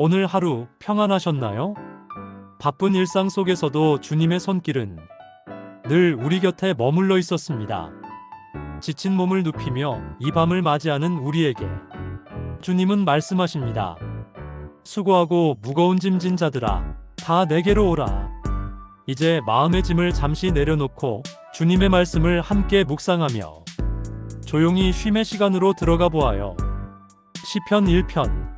오늘 하루 평안하셨나요? 바쁜 일상 속에서도 주님의 손길은 늘 우리 곁에 머물러 있었습니다. 지친 몸을 눕히며 이 밤을 맞이하는 우리에게 주님은 말씀하십니다. 수고하고 무거운 짐진 자들아, 다 내게로 오라. 이제 마음의 짐을 잠시 내려놓고 주님의 말씀을 함께 묵상하며 조용히 쉼의 시간으로 들어가 보아요. 시편 1편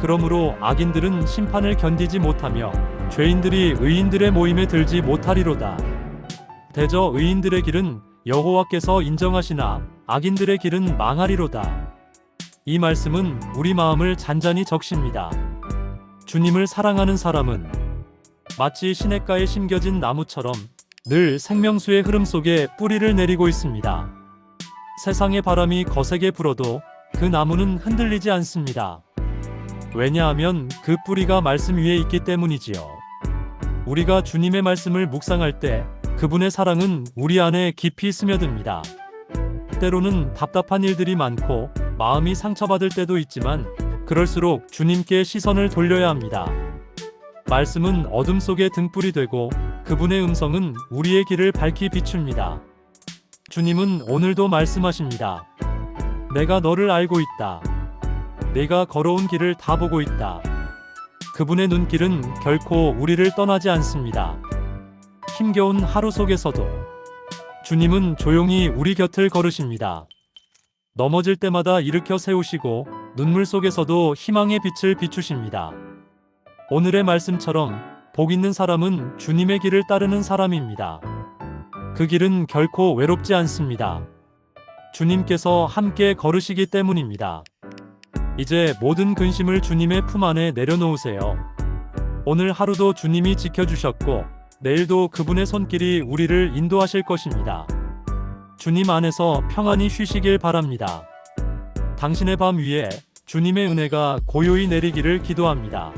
그러므로 악인들은 심판을 견디지 못하며 죄인들이 의인들의 모임에 들지 못하리로다. 대저 의인들의 길은 여호와께서 인정하시나 악인들의 길은 망하리로다. 이 말씀은 우리 마음을 잔잔히 적십니다. 주님을 사랑하는 사람은 마치 시냇가에 심겨진 나무처럼 늘 생명수의 흐름 속에 뿌리를 내리고 있습니다. 세상의 바람이 거세게 불어도 그 나무는 흔들리지 않습니다. 왜냐하면 그 뿌리가 말씀 위에 있기 때문이지요. 우리가 주님의 말씀을 묵상할 때 그분의 사랑은 우리 안에 깊이 스며듭니다. 때로는 답답한 일들이 많고 마음이 상처받을 때도 있지만 그럴수록 주님께 시선을 돌려야 합니다. 말씀은 어둠 속의 등불이 되고 그분의 음성은 우리의 길을 밝히 비춥니다. 주님은 오늘도 말씀하십니다. 내가 너를 알고 있다. 내가 걸어온 길을 다 보고 있다. 그분의 눈길은 결코 우리를 떠나지 않습니다. 힘겨운 하루 속에서도 주님은 조용히 우리 곁을 걸으십니다. 넘어질 때마다 일으켜 세우시고 눈물 속에서도 희망의 빛을 비추십니다. 오늘의 말씀처럼 복 있는 사람은 주님의 길을 따르는 사람입니다. 그 길은 결코 외롭지 않습니다. 주님께서 함께 걸으시기 때문입니다. 이제 모든 근심을 주님의 품 안에 내려놓으세요. 오늘 하루도 주님이 지켜주셨고, 내일도 그분의 손길이 우리를 인도하실 것입니다. 주님 안에서 평안히 쉬시길 바랍니다. 당신의 밤 위에 주님의 은혜가 고요히 내리기를 기도합니다.